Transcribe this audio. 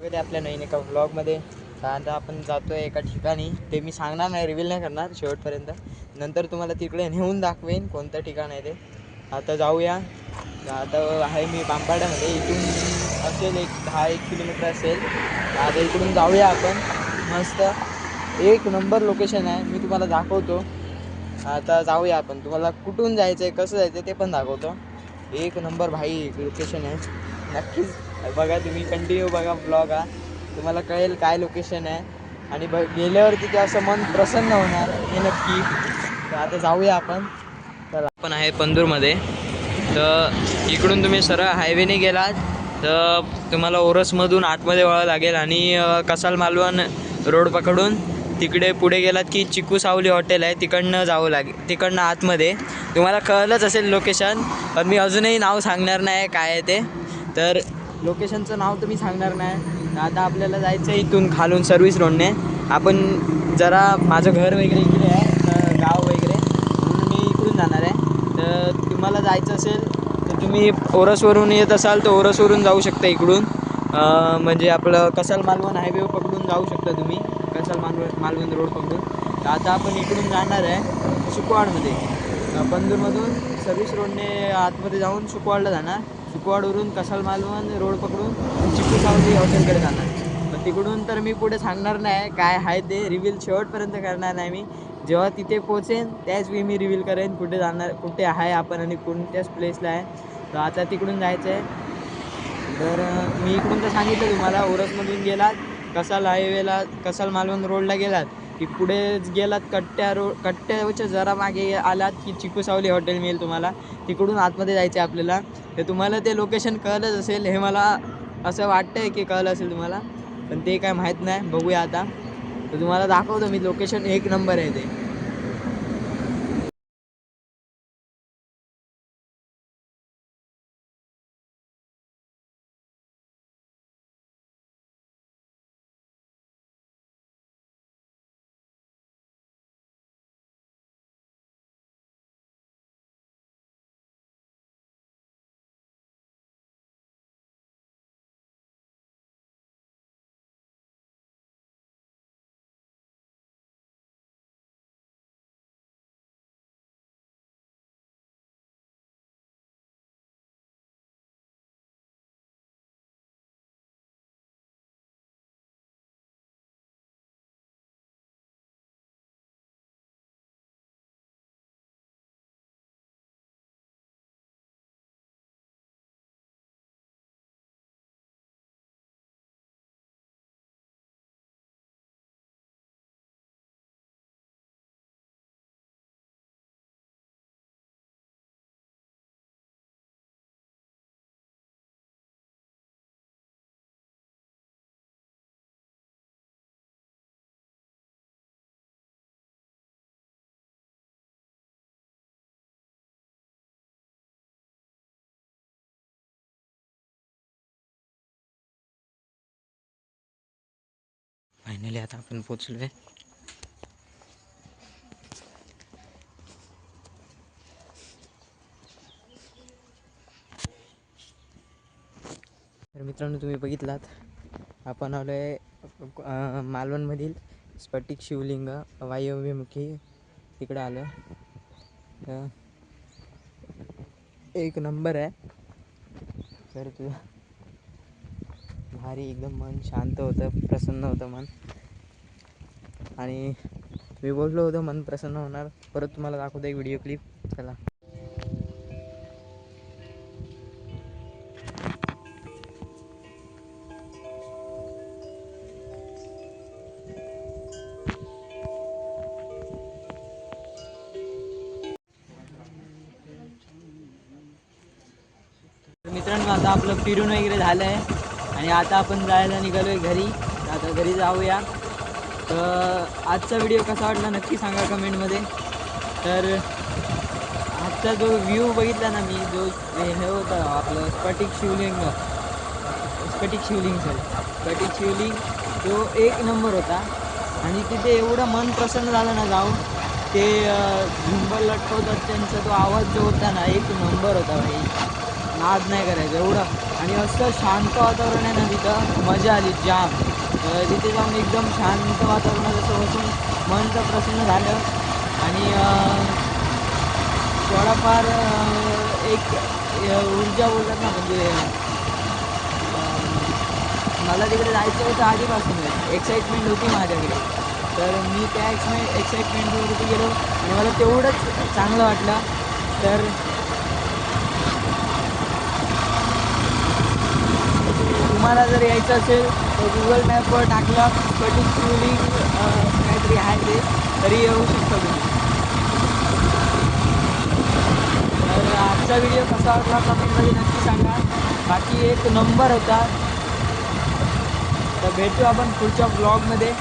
वगैरे आपल्या नवीन एका व्लॉगमध्ये साधारणतः आता आपण जातो आहे एका ठिकाणी. ते मी सांगणार नाही रिव्हील नाही करणार शेवटपर्यंत. नंतर तुम्हाला तिकडे नेऊन दाखवेन कोणतं ठिकाण आहे ते. आता जाऊया. आता आहे मी बांबाड्यामध्ये. इथून असेल एक दहा एक किलोमीटर असेल. आता इकडून जाऊया आपण. मस्त. एक नंबर लोकेशन आहे. मी तुम्हाला दाखवतो. आता जाऊया आपण. तुम्हाला कुठून जायचं आहे कसं जायचं आहे ते पण दाखवतो. एक नंबर भाई लोकेशन आहे. नक्कीच बघा तुम्ही कंटिन्यू बघा ब्लॉग हा. तुम्हाला कळेल काय लोकेशन आहे. आणि ब गेल्यावर तिथे असं मन प्रसन्न होणार हे नक्की. तर आता जाऊया आपण. चला. आपण आहे पंदूरमध्ये तर इकडून तुम्ही सरळ हायवेने गेलात. तर तुम्हाला ओरसमधून आतमध्ये वळावं लागेल आणि कसाल मालवण रोड पकडून तिकडे पुढे गेलात की चिकू सावली हॉटेल आहे तिकडनं जावं लागेल तिकडनं आतमध्ये. तुम्हाला कळलंच असेल लोकेशन पण मी अजूनही नाव सांगणार नाही काय आहे ते. तर लोकेशनचं नाव तुम्ही सांगणार नाही. आता आपल्याला जायचं आहे इथून खालून सर्व्हिस रोडने. आपण जरा माझं घर वगैरे इकडे आहे तर गाव वगैरे. म्हणून मी इकडून जाणार आहे. तर तुम्हाला जायचं असेल तर तुम्ही ओरसवरून येत असाल तर ओरसवरून जाऊ शकता इकडून. म्हणजे आपलं कसाल मालवण हायवे पकडून जाऊ शकता तुम्ही. कसाल मालवण मालवण रोड पकडून. तर आता आपण इकडून जाणार आहे सुकवाडमध्ये. अं, पंदूरमधून सर्व्हिस रोडने आतमध्ये जाऊन सुकवाडला जाणार. सुकवाडवरून कसाल मालवण रोड पकडून चिकू सावली हॉटेलकडे जाणार. मग तिकडून तर मी पुढे सांगणार नाही काय आहे ते रिव्हील शेवटपर्यंत करणार नाही मी. जेव्हा तिथे पोचेन त्याच वेळी मी रिव्हील करेन कुठे जाणार कुठे आहे आपण आणि कोणत्याच प्लेसला आहे. तर आता तिकडून जायचं आहे तर मी इकडून तर सांगितलं तुम्हाला ओरसमधून गेलात कसाल हायवेला कसाल मालवण रोडला गेलात. की पुढे गेलात कट्ट्या रोड कट्ट्याच्या जरा मागे आलात की चिकू सावली हॉटेल मिळेल तुम्हाला. तिकडून आतमध्ये जायचं आहे आपल्याला. तर तुम्हाला ते लोकेशन कळलंच असेल. हे मला असं वाटतं आहे की कळलं असेल तुम्हाला. पण ते काय माहीत नाही. बघूया आता. तर तुम्हाला दाखवतो मी लोकेशन एक नंबर आहे ते. फायनली आता आपण पोचलो आहे. तर मित्रांनो तुम्ही बघितलात आपण आलो आहे मालवणमधील स्फटिक शिवलिंग वायव्यमुखी तिकडं आलं. एक नंबर आहे. तर तुझा भारी एकदम मन शांत होतं प्रसन्न होतं मन. आणि मी बोललो होतो मन प्रसन्न होणार. परत तुम्हाला दाखवतो एक व्हिडिओ क्लिप चला. मित्रांनो आता आपलं फिरून वगैरे झालं आहे आणि आता आपण जायला निघालो आहे घरी. आता घरी जाऊया. तर आजचा व्हिडिओ कसा वाटला नक्की सांगा कमेंटमध्ये तर आजचा जो व्ह्यू बघितला ना मी जो हे होता होतं आपलं स्फटिक शिवलिंग स्फटिक शिवलिंग सर स्फटिक शिवलिंग तो एक नंबर होता. आणि तिथे एवढं मन प्रसन्न झालं ना जाऊन ते झुंबल झुंबर लटकवतात त्यांचा तो आवाज जो होता ना एक नंबर होता भाई. नाद नाही करायचं एवढं. आणि असं शांत वातावरण आहे ना तिथं मजा आली जाम. तिथे जाऊन एकदम शांत वातावरणात असं बसून मन तर प्रसन्न झालं. आणि थोडाफार एक ऊर्जा बोलतात ना म्हणजे मला तिकडे जायचं होतं आधीपासून. एक्साइटमेंट होती माझ्याकडे. तर मी त्या एक्साइट एक्साइटमेंटवरती गेलो आणि मला तेवढंच चांगलं वाटलं. तर तुम्हाला जर यायचं असेल तर गुगल मॅपवर टाकलं कटिंग ट्रुलिंग काहीतरी आहे ते तरी येऊ शकता तुम्ही. तर आजचा व्हिडिओ कसा वाटला कमेंटमध्ये नक्की सांगा. बाकी एक नंबर होता. तर भेटू आपण पुढच्या ब्लॉगमध्ये